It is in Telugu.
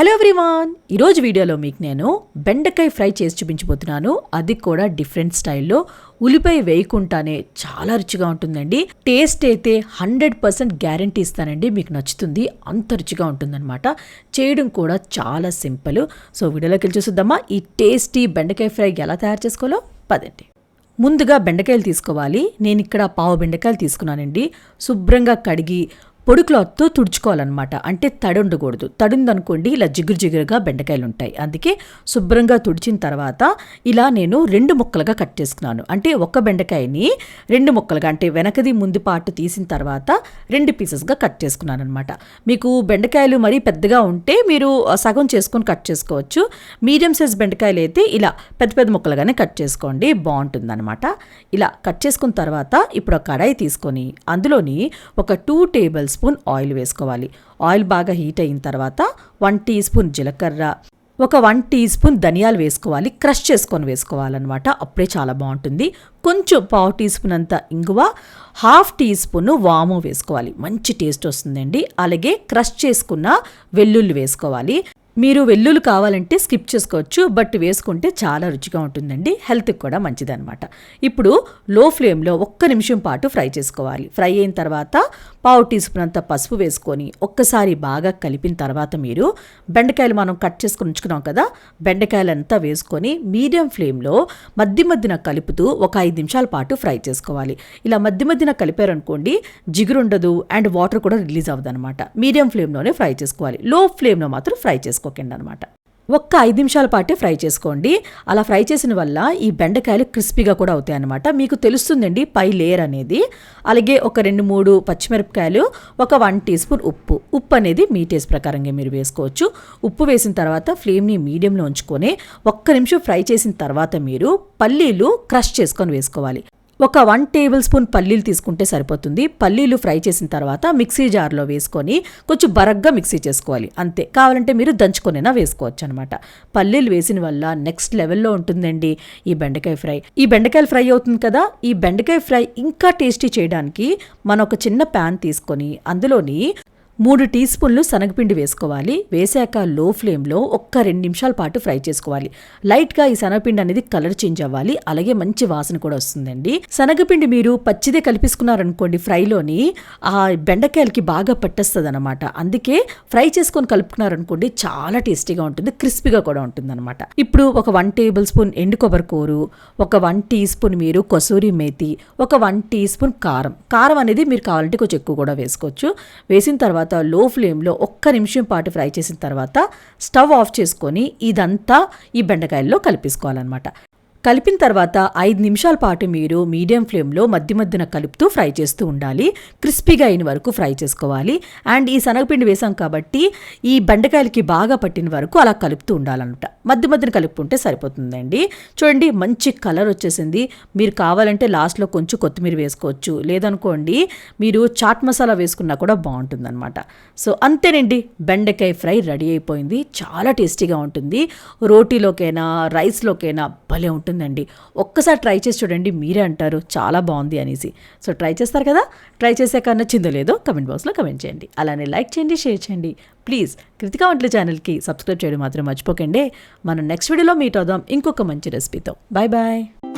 Hello everyone. ఈరోజు వీడియోలో మీకు నేను బెండకాయ ఫ్రై చేసి చూపించబోతున్నాను. అది కూడా డిఫరెంట్ స్టైల్లో. ఉల్లిపాయ వేయకుండానే చాలా రుచిగా ఉంటుందండి. టేస్ట్ అయితే హండ్రెడ్ పర్సెంట్ గ్యారంటీ ఇస్తానండి. మీకు నచ్చుతుంది. అంత రుచిగా ఉంటుందన్నమాట. చేయడం కూడా చాలా సింపుల్. సో వీడియోలోకి వెళ్ళి చూసుద్దామా? ఈ టేస్టీ బెండకాయ ఫ్రై ఎలా తయారు చేసుకోవాలో? పదండి. ముందుగా బెండకాయలు తీసుకోవాలి. నేను ఇక్కడ పావు బెండకాయలు తీసుకున్నానండి. శుభ్రంగా కడిగి పొడి క్లాత్తో తుడుచుకోవాలన్నమాట. అంటే తడి ఉండకూడదు తడిందనుకోండి ఇలా జిగురు జిగురుగా బెండకాయలు ఉంటాయి అందుకే శుభ్రంగా తుడిచిన తర్వాత ఇలా నేను రెండు ముక్కలుగా కట్ చేసుకున్నాను. అంటే ఒక్క బెండకాయని రెండు ముక్కలుగా అంటే వెనకది ముందు పాటు తీసిన తర్వాత రెండు పీసెస్గా కట్ చేసుకున్నాను అనమాట మీకు బెండకాయలు మరీ పెద్దగా ఉంటే మీరు సగం చేసుకొని కట్ చేసుకోవచ్చు. మీడియం సైజ్ బెండకాయలు అయితే ఇలా పెద్ద పెద్ద ముక్కలుగానే కట్ చేసుకోండి. బాగుంటుందన్నమాట. ఇలా కట్ చేసుకున్న తర్వాత ఇప్పుడు ఒక కడాయి తీసుకొని అందులోని ఒక టూ టేబుల్స్ స్పూన్ ఆయిల్ వేసుకోవాలి. ఆయిల్ బాగా హీట్ అయిన తర్వాత వన్ టీ స్పూన్ జీలకర్ర ఒక వన్ టీ స్పూన్ ధనియాలు వేసుకోవాలి. క్రష్ చేసుకొని వేసుకోవాలన్నమాట. అప్పుడే చాలా బాగుంటుంది. కొంచెం పావు టీ స్పూన్ అంత ఇంగువ హాఫ్ టీ స్పూన్ వాము వేసుకోవాలి. మంచి టేస్ట్ వస్తుందండి. అలాగే క్రష్ చేసుకున్న వెల్లుల్లి వేసుకోవాలి. మీరు వెల్లుల్లి కావాలంటే స్కిప్ చేసుకోవచ్చు బట్ వేసుకుంటే చాలా రుచిగా ఉంటుందండి. హెల్త్కి కూడా మంచిదన్నమాట. ఇప్పుడు లో ఫ్లేమ్లో ఒక్క నిమిషం పాటు ఫ్రై చేసుకోవాలి. ఫ్రై అయిన తర్వాత పావు టీ స్పూన్ అంత పసుపు వేసుకొని ఒక్కసారి బాగా కలిపిన తర్వాత మీరు బెండకాయలు మనం కట్ చేసుకుని ఉంచుకున్నాం కదా బెండకాయలంతా వేసుకొని మీడియం ఫ్లేమ్లో మధ్య మధ్యన కలుపుతూ ఒక ఐదు నిమిషాల పాటు ఫ్రై చేసుకోవాలి. ఇలా మధ్య మధ్యన కలిపారనుకోండి జిగురుండదు అండ్ వాటర్ కూడా రిలీజ్ అవ్వదు అనమాట మీడియం ఫ్లేమ్లోనే ఫ్రై చేసుకోవాలి. లో ఫ్లేమ్లో మాత్రం ఫ్రై చేసుకోవాలి చేసుకోకండి అనమాట ఒక్క ఐదు నిమిషాల పాటే ఫ్రై చేసుకోండి. అలా ఫ్రై చేసిన వల్ల ఈ బెండకాయలు క్రిస్పీగా కూడా అవుతాయి అనమాట మీకు తెలుస్తుందండి పై లేయర్ అనేది. అలాగే ఒక రెండు మూడు పచ్చిమిరపకాయలు ఒక వన్ టీ స్పూన్ ఉప్పు. ఉప్పు అనేది మీ టేస్ట్ ప్రకారంగా మీరు వేసుకోవచ్చు. ఉప్పు వేసిన తర్వాత ఫ్లేమ్ని మీడియంలో ఉంచుకొని ఒక్క నిమిషం ఫ్రై చేసిన తర్వాత మీరు పల్లీలు క్రష్ చేసుకొని వేసుకోవాలి. ఒక వన్ టేబుల్ స్పూన్ పల్లీలు తీసుకుంటే సరిపోతుంది. పల్లీలు ఫ్రై చేసిన తర్వాత మిక్సీ జార్లో వేసుకొని కొంచెం బరగ్గా మిక్సీ చేసుకోవాలి. అంతే. కావాలంటే మీరు దంచుకొనైనా వేసుకోవచ్చు అనమాట పల్లీలు వేసిన వల్ల నెక్స్ట్ లెవెల్లో ఉంటుందండి ఈ బెండకాయ ఫ్రై. ఈ బెండకాయలు ఫ్రై అవుతుంది కదా? ఈ బెండకాయ ఫ్రై ఇంకా టేస్టీ చేయడానికి మనం ఒక చిన్న ప్యాన్ తీసుకొని అందులోని మూడు టీ స్పూన్లు శనగపిండి వేసుకోవాలి. వేసాక లో ఫ్లేమ్లో ఒక్క రెండు నిమిషాల పాటు ఫ్రై చేసుకోవాలి. లైట్గా ఈ శనగపిండి అనేది కలర్ చేంజ్ అవ్వాలి. అలాగే మంచి వాసన కూడా వస్తుందండి. శనగపిండి మీరు పచ్చిదే కలిపిసుకున్నారనుకోండి ఫ్రైలోని ఆ బెండకాయలకి బాగా పట్టేస్తుంది అనమాట అందుకే ఫ్రై చేసుకొని కలుపుకున్నారనుకోండి చాలా టేస్టీగా ఉంటుంది క్రిస్పీగా కూడా ఉంటుంది అనమాట ఇప్పుడు ఒక వన్ టేబుల్ స్పూన్ ఎండు కొబ్బరి కూరు ఒక వన్ టీ స్పూన్ మీరు కసూరి మేతి ఒక వన్ టీ స్పూన్ కారం. కారం అనేది మీరు కావాలంటే కొంచెం ఎక్కువ కూడా వేసుకోవచ్చు. వేసిన తర్వాత తర్వాత లో ఫ్లేమ్లో ఒక్క నిమిషం పాటు ఫ్రై చేసిన తర్వాత స్టవ్ ఆఫ్ చేసుకొని ఇదంతా ఈ బెండకాయల్లో కలిపేసుకోవాలన్నమాట. కలిపిన తర్వాత ఐదు నిమిషాల పాటు మీరు మీడియం ఫ్లేమ్లో మధ్య మధ్యన కలుపుతూ ఫ్రై చేస్తూ ఉండాలి. క్రిస్పీగా అయిన వరకు ఫ్రై చేసుకోవాలి. అండ్ ఈ శనగపిండి వేసాం కాబట్టి ఈ బెండకాయలకి బాగా పట్టిన వరకు అలా కలుపుతూ ఉండాలన్నమాట. మధ్య మధ్యన కలుపుకుంటే సరిపోతుందండి. చూడండి మంచి కలర్ వచ్చేసింది. మీరు కావాలంటే లాస్ట్లో కొంచెం కొత్తిమీర వేసుకోవచ్చు. లేదనుకోండి మీరు చాట్ మసాలా వేసుకున్నా కూడా బాగుంటుందన్నమాట. సో అంతేనండి బెండకాయ ఫ్రై రెడీ అయిపోయింది. చాలా టేస్టీగా ఉంటుంది. రోటీలోకైనా రైస్లోకైనా భలే ఉంటుంది. ఉంటుందండి ఒక్కసారి ట్రై చేసి చూడండి మీరే అంటారు చాలా బాగుంది అనేసి. సో ట్రై చేస్తారు కదా? ట్రై చేసాక నచ్చిందో లేదో కమెంట్ బాక్స్లో కమెంట్ చేయండి. అలానే లైక్ చేయండి షేర్ చేయండి. ప్లీజ్ కృతికా వంటల ఛానల్కి సబ్స్క్రైబ్ చేయడం మాత్రం మర్చిపోకండి. మనం నెక్స్ట్ వీడియోలో మీట్ అవుదాం. ఇంకొక మంచి రెసిపీతో. Bye bye